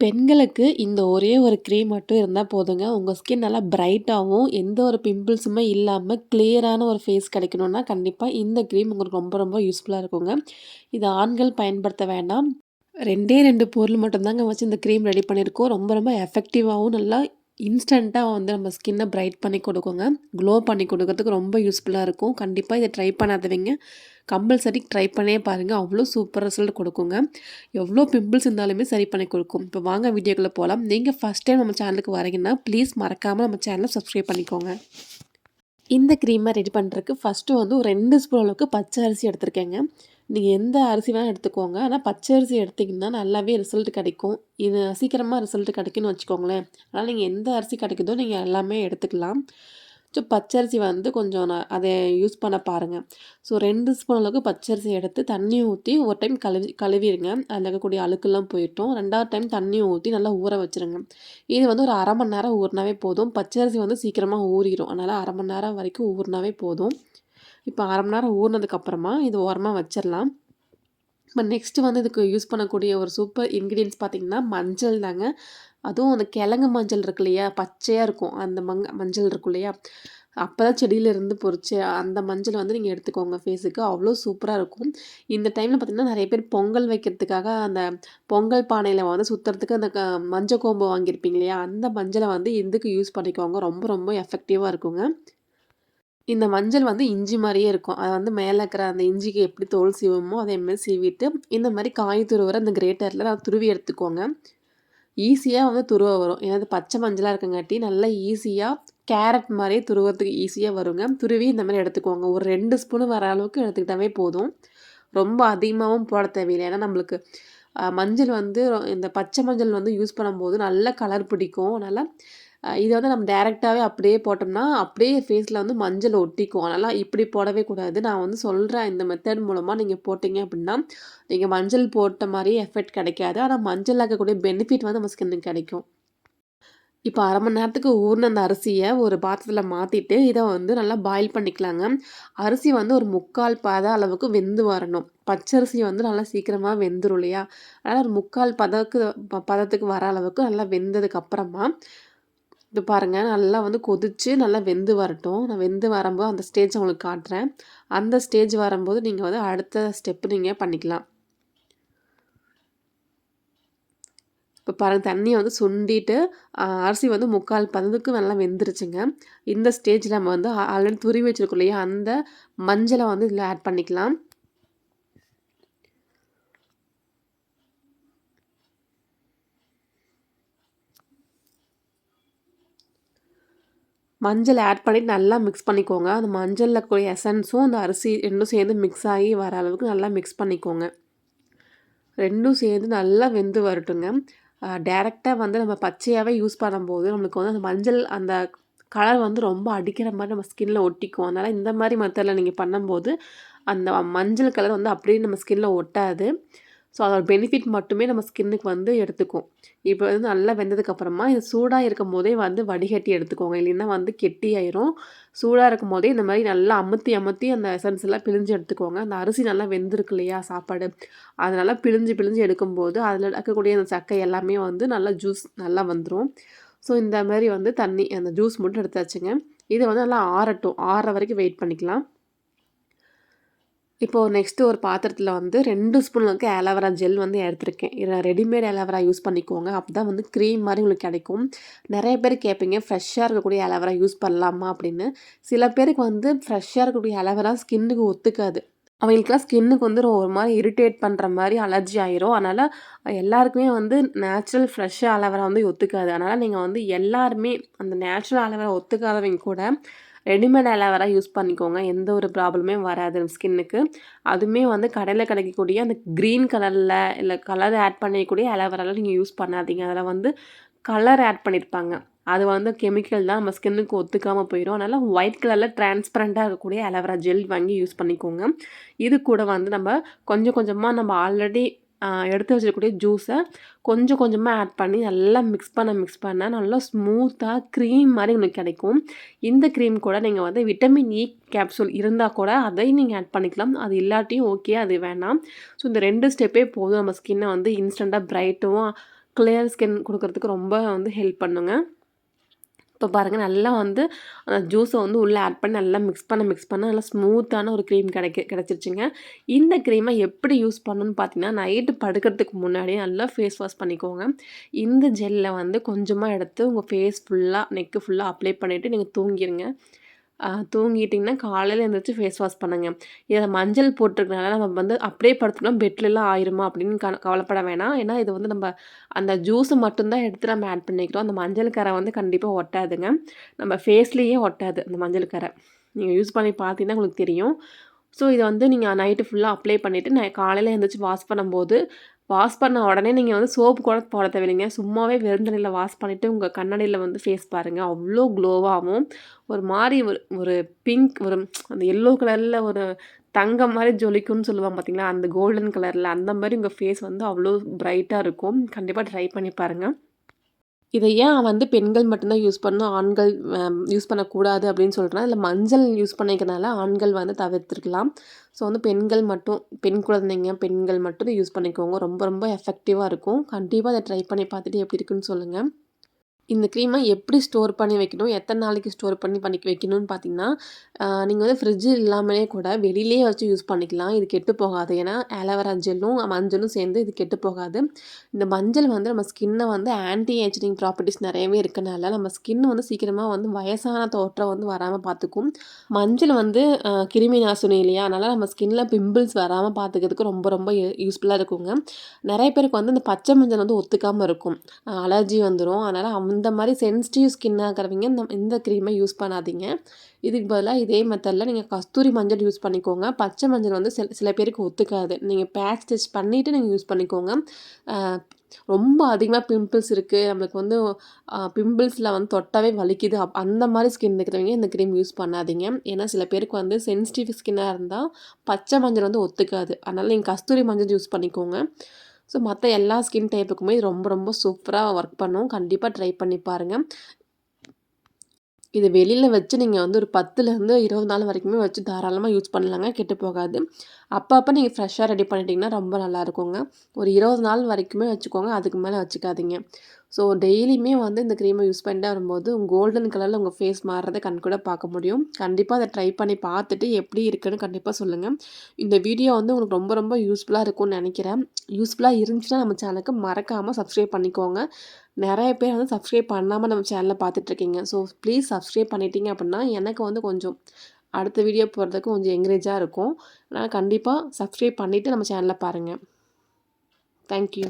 பெண்களுக்கு இந்த ஒரே ஒரு க்ரீம் மட்டும் இருந்தால் போதுங்க. உங்கள் ஸ்கின் நல்லா பிரைட்டாகவும் எந்த ஒரு பிம்பிள்ஸுமே இல்லாமல் கிளியரான ஒரு ஃபேஸ் கிடைக்கணுன்னா கண்டிப்பாக இந்த க்ரீம் உங்களுக்கு ரொம்ப ரொம்ப யூஸ்ஃபுல்லாக இருக்குங்க. இது ஆண்கள் பயன்படுத்த வேண்டாம். ரெண்டே ரெண்டு பொருள் மட்டும்தாங்க வச்சு இந்த க்ரீம் ரெடி பண்ணியிருக்கோம். ரொம்ப ரொம்ப எஃபெக்டிவாகவும் நல்லா இன்ஸ்டண்ட்டாக வந்து நம்ம ஸ்கின்னை பிரைட் பண்ணி கொடுக்குங்க. க்ளோ பண்ணி கொடுக்கறதுக்கு ரொம்ப யூஸ்ஃபுல்லாக இருக்கும். கண்டிப்பாக இதை ட்ரை பண்ணாதவங்க கம்பல்சரி ட்ரை பண்ணே பாருங்கள் அவ்வளோ சூப்பர் ரிசல்ட் கொடுக்குங்க. எவ்வளோ பிம்பிள்ஸ் இருந்தாலுமே சரி பண்ணி கொடுக்கும். இப்போ வாங்க வீடியோக்குள்ளே போகலாம் நீங்கள் ஃபஸ்ட் டைம் நம்ம சேனலுக்கு வரீங்கன்னா ப்ளீஸ் மறக்காமல் நம்ம சேனலை சப்ஸ்கிரைப் பண்ணிக்கோங்க. இந்த க்ரீமை ரெடி பண்ணுறதுக்கு ஃபஸ்ட்டு வந்து ஒரு ரெண்டு ஸ்பூன் அளவுக்கு பச்சை அரிசி எடுத்திருக்கேங்க. நீங்கள் எந்த அரிசி வேணால் எடுத்துக்கோங்க. ஆனால் பச்சை அரிசி எடுத்திங்கன்னா நல்லாவே ரிசல்ட் கிடைக்கும். இது சீக்கிரமாக ரிசல்ட் கிடைக்குன்னு வச்சுக்கோங்களேன். அதனால் நீங்கள் எந்த அரிசி கிடைக்குதோ நீங்கள் எல்லாமே எடுத்துக்கலாம். ஸோ பச்சரிசி வந்து கொஞ்சம் நான் அதை யூஸ் பண்ண பாருங்கள் ஸோ ரெண்டு ஸ்பூன் அளவுக்கு பச்சரிசி எடுத்து தண்ணி ஊற்றி ஒரு டைம் கழுவி கழுவிடுங்க. அதில் இருக்கக்கூடிய அழுக்கெல்லாம் போயிட்டோம். ரெண்டாவது டைம் தண்ணி ஊற்றி நல்லா ஊற வச்சுருங்க. இது வந்து ஒரு அரை மணி நேரம் ஊறினாவே போதும். பச்சரிசி வந்து சீக்கிரமாக ஊறிடும் அதனால் அரை மணி நேரம் வரைக்கும் ஊறினாவே போதும். இப்போ அரை மணி நேரம் ஊறினதுக்கப்புறமா இது ஓரமாக வச்சிடலாம். இப்போ நெக்ஸ்ட்டு வந்து இதுக்கு யூஸ் பண்ணக்கூடிய ஒரு சூப்பர் இன்க்ரீடியன்ஸ் பார்த்திங்கன்னா மஞ்சள் தாங்க. அதுவும் அந்த கிழங்கு மஞ்சள் இருக்கு இல்லையா? பச்சையாக இருக்கும். அந்த மங் மஞ்சள் இருக்கும் இல்லையா? அப்போ தான் செடியிலேருந்து பொறிச்சு அந்த மஞ்சள் வந்து நீங்கள் எடுத்துக்கோங்க ஃபேஸுக்கு அவ்வளோ சூப்பராக இருக்கும். இந்த டைமில் பார்த்திங்கன்னா நிறைய பேர் பொங்கல் வைக்கிறதுக்காக அந்த பொங்கல் பானையில் வந்து சுற்றுறதுக்கு அந்த க மஞ்சள் கோம்பு வாங்கியிருப்பீங்க இல்லையா? அந்த மஞ்சளை வந்து இதுக்கு யூஸ் பண்ணிக்கோங்க. ரொம்ப ரொம்ப எஃபெக்டிவாக இருக்குங்க. இந்த மஞ்சள் வந்து இஞ்சி மாதிரியே இருக்கும். அதை வந்து மேலே இருக்கிற அந்த இஞ்சிக்கு எப்படி தோல் சீவுமோ அதே மாதிரி சீவிட்டு இந்த மாதிரி காய் துருவுற அந்த கிரேட்டரில் நான் துருவி எடுத்துக்கோங்க. ஈஸியாக வந்து துருவ வரும். ஏன்னா அது பச்சை மஞ்சளாக இருக்கங்காட்டி நல்லா ஈஸியாக கேரட் மாதிரியே துருவத்துக்கு ஈஸியாக வருங்க. துருவி இந்த மாதிரி எடுத்துக்கோங்க. ஒரு ரெண்டு ஸ்பூனு வர அளவுக்கு எடுத்துக்கிட்டாவே போதும். ரொம்ப அதிகமாகவும் போட தேவையில்லை. ஏன்னா நம்மளுக்கு மஞ்சள் வந்து இந்த பச்சை மஞ்சள் வந்து யூஸ் பண்ணும்போது நல்ல கலர் பிடிக்கும். அதனால் இதை வந்து நம்ம டேரெக்டாகவே அப்படியே போட்டோம்னா அப்படியே ஃபேஸில் வந்து மஞ்சள் ஒட்டிக்கும். அதனால் இப்படி போடவே கூடாது. நான் வந்து சொல்கிறேன் இந்த மெத்தட் மூலமாக நீங்கள் போட்டிங்க அப்படின்னா நீங்கள் மஞ்சள் போட்ட மாதிரி எஃபெக்ட் கிடைக்காது. ஆனால் மஞ்சள் இருக்கக்கூடிய பெனிஃபிட் வந்து நம்ம ஸ்கின்னுக்கு கிடைக்கும். இப்போ அரை மணி நேரத்துக்கு ஊர்ன அந்த அரிசியை ஒரு பாத்திரத்தில் மாற்றிட்டு இதை வந்து நல்லா பாயில் பண்ணிக்கலாங்க. அரிசி வந்து ஒரு முக்கால் பத அளவுக்கு வெந்து வரணும். பச்சரிசி வந்து நல்லா சீக்கிரமாக வெந்துடும் இல்லையா? அதனால் ஒரு முக்கால் பதக்கு பதத்துக்கு வர அளவுக்கு நல்லா வெந்ததுக்கு அப்புறமா இது பாருங்கள் நல்லா வந்து கொதித்து நல்லா வெந்து வரட்டும். நான் வெந்து வரும்போது அந்த ஸ்டேஜ் உங்களுக்கு காட்டுறேன். அந்த ஸ்டேஜ் வரும்போது நீங்கள் வந்து அடுத்த ஸ்டெப்பு நீங்கள் பண்ணிக்கலாம். இப்போ பாருங்கள் தண்ணியை வந்து சுண்டிட்டு அரிசி வந்து முக்கால் பதத்துக்கு நல்லா வெந்துருச்சுங்க. இந்த ஸ்டேஜில் நம்ம வந்து ஆல்ரெடி துரி வச்சுருக்கோம் இல்லையா? அந்த மஞ்சளை வந்து இதில் ஆட் பண்ணிக்கலாம். மஞ்சள் ஆட் பண்ணிவிட்டு நல்லா மிக்ஸ் பண்ணிக்கோங்க. அந்த மஞ்சளில் கூடிய எசன்ஸும் அந்த அரிசி ரெண்டும் சேர்ந்து மிக்ஸ் ஆகி வர அளவுக்கு நல்லா மிக்ஸ் பண்ணிக்கோங்க. ரெண்டும் சேர்ந்து நல்லா வெந்து வரட்டுங்க. டேரெக்டாக வந்து நம்ம பச்சையாகவே யூஸ் பண்ணும்போது நம்மளுக்கு வந்து அந்த மஞ்சள் அந்த கலர் வந்து ரொம்ப அடிக்கிற மாதிரி நம்ம ஸ்கின்ல ஒட்டிக்கும். அதனால் இந்த மாதிரி மெத்தடில் நீங்கள் பண்ணும்போது அந்த மஞ்சள் கலர் வந்து அப்படியே நம்ம ஸ்கின்ல ஒட்டாது. ஸோ அதோட பெனிஃபிட் மட்டுமே நம்ம ஸ்கின்னுக்கு வந்து எடுத்துக்கும். இப்போ வந்து நல்லா வெந்ததுக்கப்புறமா இது சூடாக இருக்கும் போதே வந்து வடிகட்டி எடுத்துக்கோங்க. இல்லைன்னா வந்து கெட்டி ஆயிரும். சூடாக இருக்கும் போதே இந்த மாதிரி நல்லா அமுத்தி அமுத்தி அந்த எசன்ஸ் எல்லாம் பிழிஞ்சு எடுத்துக்கோங்க. அந்த அரிசி நல்லா வெந்திருக்கு இல்லையா சாப்பாடு. அதனால் பிழிஞ்சு பிழிஞ்சு எடுக்கும்போது அதில் இருக்கக்கூடிய அந்த சக்கை எல்லாமே வந்து நல்லா ஜூஸ் நல்லா வந்துடும் ஸோ இந்த மாதிரி வந்து தண்ணி அந்த ஜூஸ் மட்டும் எடுத்தாச்சுங்க. இதை வந்து நல்லா ஆறட்டும். ஆற வரைக்கும் வெயிட் பண்ணிக்கலாம். இப்போது நெக்ஸ்ட்டு ஒரு பாத்திரத்தில் வந்து ரெண்டு ஸ்பூன் அளவுக்கு ஆலோவேரா ஜெல் வந்து எடுத்திருக்கேன். இதை ரெடிமேட் ஆலோவேரா யூஸ் பண்ணிக்கோங்க. அப்போ தான் வந்து க்ரீம் மாதிரி உங்களுக்கு கிடைக்கும். நிறைய பேர் கேட்பீங்க ஃப்ரெஷ்ஷாக இருக்கக்கூடிய ஆலோவேரா யூஸ் பண்ணலாமா அப்படின்னு. சில பேருக்கு வந்து ஃப்ரெஷ்ஷாக இருக்கக்கூடிய ஆலோவேரா ஸ்கின்னுக்கு ஒத்துக்காது. அவங்களுக்குலாம் ஸ்கின்னுக்கு வந்து ஒரு மாதிரி இரிட்டேட் பண்ணுற மாதிரி அலர்ஜி ஆயிரும். அதனால் எல்லாருக்குமே வந்து நேச்சுரல் ஃப்ரெஷ்ஷாக அலவரா வந்து ஒத்துக்காது. அதனால் நீங்கள் வந்து எல்லாருமே அந்த நேச்சுரல் அலவரா ஒத்துக்காதவங்க கூட ரெடிமேட் அலோவேரா யூஸ் பண்ணிக்கோங்க. எந்த ஒரு ப்ராப்ளமே வராது ஸ்கின்னுக்கு. அதுவுமே வந்து கடையில் கிடைக்கக்கூடிய அந்த க்ரீன் கலரில் இல்லை கலர் ஆட் பண்ணிக்கூடிய அலோவேராலாம் நீங்கள் யூஸ் பண்ணாதீங்க. அதில் வந்து கலர் ஆட் பண்ணியிருப்பாங்க அது வந்து கெமிக்கல் தான். நம்ம ஸ்கின்னுக்கு ஒத்துக்காமல் போயிடும் அதனால் ஒயிட் கலரில் டிரான்ஸ்பரண்ட்டாக இருக்கக்கூடிய அலோவேரா ஜெல் வாங்கி யூஸ் பண்ணிக்கோங்க. இது கூட வந்து நம்ம கொஞ்சம் கொஞ்சமாக நம்ம ஆல்ரெடி எடுத்து வச்சிருக்கக்கூடிய ஜூஸை கொஞ்சம் கொஞ்சமாக ஆட் பண்ணி நல்லா மிக்ஸ் பண்ண மிக்ஸ் பண்ண நல்லா ஸ்மூத்தாக க்ரீம் மாதிரி உங்களுக்கு கிடைக்கும். இந்த க்ரீம் கூட நீங்கள் வந்து விட்டமின் இ கேப்சூல் இருந்தால் கூட அதையும் நீங்கள் ஆட் பண்ணிக்கலாம். அது இல்லாட்டியும் ஓகே அது வேணாம். ஸோ இந்த ரெண்டு ஸ்டெப்பே போதும். நம்ம ஸ்கின்னை வந்து இன்ஸ்டண்ட்டாக ப்ரைட்டும் கிளியர் ஸ்கின் கொடுக்கறதுக்கு ரொம்ப வந்து ஹெல்ப் பண்ணுங்க. இப்போ பாருங்கள் நல்லா வந்து அந்த ஜூஸை வந்து உள்ளே ஆட் பண்ணி நல்லா மிக்ஸ் பண்ண மிக்ஸ் பண்ண நல்லா ஸ்மூத்தான ஒரு க்ரீம் கிடைக்க கிடச்சிருச்சுங்க. இந்த க்ரீமை எப்படி யூஸ் பண்ணணும்னு பார்த்தீங்கன்னா நைட்டு படுக்கிறதுக்கு முன்னாடி நல்லா ஃபேஸ் வாஷ் பண்ணிக்கோங்க. இந்த ஜெல்லை வந்து கொஞ்சமாக எடுத்து உங்கள் ஃபேஸ் ஃபுல்லாக நெக்கு ஃபுல்லாக அப்ளை பண்ணிவிட்டு நீங்கள் தூங்கிடுங்க தூங்கிட்டிங்கன்னா காலையில் எழுந்திரிச்சு ஃபேஸ் வாஷ் பண்ணுங்கள் இதை மஞ்சள் போட்டிருக்கனால நம்ம வந்து அப்படியே படுத்துக்கலாம் பெட்லலாம் ஆயிருமா அப்படின்னு க கவலைப்பட வேணாம். ஏன்னா இது வந்து நம்ம அந்த ஜூஸை மட்டும்தான் எடுத்து நம்ம ஆட் பண்ணிக்கிறோம். அந்த மஞ்சள் கரை வந்து கண்டிப்பாக ஒட்டாதுங்க. நம்ம ஃபேஸ்லேயே ஒட்டாது அந்த மஞ்சள் கரை. நீங்கள் யூஸ் பண்ணி பார்த்தீங்கன்னா உங்களுக்கு தெரியும். ஸோ இதை வந்து நீங்கள் நைட்டு ஃபுல்லாக அப்ளை பண்ணிவிட்டு நான் காலையில் எழுந்திரிச்சு வாஷ் பண்ணும்போது வாஷ் பண்ண உடனே நீங்கள் வந்து சோப்பு கூட போட தேவையில்லைங்க. சும்மாவே வெறுந்தண்ணியில் வாஷ் பண்ணிவிட்டு உங்கள் கண்ணாடியில் வந்து ஃபேஸ் பாருங்கள் அவ்வளோ க்ளோவாகவும் ஒரு மாதிரி ஒரு ஒரு பிங்க் ஒரு அந்த எல்லோ கலரில் ஒரு தங்கம் மாதிரி ஜொலிக்கும்னு சொல்லுவாங்க பார்த்தீங்களா அந்த கோல்டன் கலரில் அந்த மாதிரி உங்கள் ஃபேஸ் வந்து அவ்வளோ ப்ரைட்டாக இருக்கும். கண்டிப்பாக ட்ரை பண்ணி பாருங்கள் இதை ஏன் வந்து பெண்கள் மட்டும்தான் யூஸ் பண்ணணும்? ஆண்கள் யூஸ் பண்ணக்கூடாது அப்படின்னு சொல்கிறேன் இல்லை மஞ்சள் யூஸ் பண்ணிக்கிறனால ஆண்கள் வந்து தவிர்த்துருக்கலாம். ஸோ வந்து பெண்கள் மட்டும் பெண் குழந்தைங்க பெண்கள் மட்டும் யூஸ் பண்ணிக்கோங்க. ரொம்ப ரொம்ப எஃபெக்டிவாக இருக்கும். கண்டிப்பாக அதை ட்ரை பண்ணி பார்த்துட்டு எப்படி இருக்குன்னு சொல்லுங்கள் இந்த க்ரீமை எப்படி ஸ்டோர் பண்ணி வைக்கணும் எத்தனை நாளைக்கு ஸ்டோர் பண்ணி பண்ணி வைக்கணும்னு பார்த்தீங்கன்னா நீங்கள் வந்து ஃப்ரிட்ஜு இல்லாமலே கூட வெளியிலே வச்சு யூஸ் பண்ணிக்கலாம். இது கெட்டு போகாது. ஏன்னா ஆலோவேரா ஜெல்லும் மஞ்சளும் சேர்ந்து இது கெட்டு போகாது. இந்த மஞ்சள் வந்து நம்ம ஸ்கின்னை வந்து ஆன்டி ஏஜிங் ப்ராப்பர்ட்டிஸ் நிறையவே இருக்கனால நம்ம ஸ்கின் வந்து சீக்கிரமாக வந்து வயசான தோற்றம் வந்து வராமல் பார்த்துக்கும். மஞ்சள் வந்து கிருமி நாசினி இல்லையா? அதனால் நம்ம ஸ்கின்னில் பிம்பிள்ஸ் வராமல் பார்த்துக்கிறதுக்கு ரொம்ப ரொம்ப யூஸ்ஃபுல்லாக இருக்குங்க. நிறைய பேருக்கு வந்து இந்த பச்சை மஞ்சள் வந்து ஒத்துக்காமல் இருக்கும். அலர்ஜி வந்துடும் அதனால் இந்த மாதிரி சென்சிட்டிவ் ஸ்கின்னாக இருக்கிறவங்க இந்த இந்த க்ரீமை யூஸ் பண்ணாதீங்க. இதுக்கு பதிலாக இதே மெத்தடில் நீங்கள் கஸ்தூரி மஞ்சள் யூஸ் பண்ணிக்கோங்க. பச்சை மஞ்சள் வந்து சில சில பேருக்கு ஒத்துக்காது. நீங்கள் பேட்ச் ஸ்டிச் பண்ணிவிட்டு நீங்கள் யூஸ் பண்ணிக்கோங்க. ரொம்ப அதிகமாக பிம்பிள்ஸ் இருக்குது நம்மளுக்கு வந்து பிம்பிள்ஸில் வந்து தொட்டாவே வலிக்குது. அப் அந்த மாதிரி ஸ்கின் இருக்கிறவங்க இந்த க்ரீம் யூஸ் பண்ணாதீங்க. ஏன்னா சில பேருக்கு வந்து சென்சிட்டிவ் ஸ்கின்னாக இருந்தால் பச்சை மஞ்சள் வந்து ஒத்துக்காது. அதனால் நீங்கள் கஸ்தூரி மஞ்சள் யூஸ் பண்ணிக்கோங்க. ஸோ மற்ற எல்லா ஸ்கின் டைப்புக்குமே ரொம்ப ரொம்ப சூப்பராக ஒர்க் பண்ணும். கண்டிப்பாக ட்ரை பண்ணி பாருங்கள் இது வெளியில் வச்சு நீங்கள் வந்து ஒரு பத்துலேருந்து இருபது நாள் வரைக்குமே வச்சு தாராளமாக யூஸ் பண்ணலாங்க. கெட்டு போகாது. அப்பப்போ நீங்கள் ஃப்ரெஷ்ஷாக ரெடி பண்ணிட்டீங்கன்னா ரொம்ப நல்லா இருக்குங்க. ஒரு இருபது நாள் வரைக்குமே வச்சுக்கோங்க. அதுக்கு மேலே வச்சுக்காதீங்க. ஸோ டெய்லியுமே வந்து இந்த க்ரீமை யூஸ் பண்ணிட்டு வரும்போது உங்கள் கோல்டன் கலரில் உங்கள் ஃபேஸ் மாறுறதை கண் கூட பார்க்க முடியும். கண்டிப்பாக அதை ட்ரை பண்ணி பார்த்துட்டு எப்படி இருக்குன்னு கண்டிப்பாக சொல்லுங்கள் இந்த வீடியோ வந்து உங்களுக்கு ரொம்ப ரொம்ப யூஸ்ஃபுல்லாக இருக்கும்னு நினைக்கிறேன். யூஸ்ஃபுல்லாக இருந்துச்சுன்னா நம்ம சேனலுக்கு மறக்காமல் சப்ஸ்கிரைப் பண்ணிக்கோங்க. நிறைய பேர் வந்து சப்ஸ்கிரைப் பண்ணாமல் நம்ம சேனலில் பார்த்துட்ருக்கீங்க ஸோ ப்ளீஸ் சப்ஸ்கிரைப் பண்ணிட்டீங்க அப்படின்னா எனக்கு வந்து கொஞ்சம் அடுத்த வீடியோ போகிறதுக்கு கொஞ்சம் என்கரேஜாக இருக்கும். அதனால் கண்டிப்பாக சப்ஸ்கிரைப் பண்ணிவிட்டு நம்ம சேனலில் பாருங்கள் தேங்க்யூ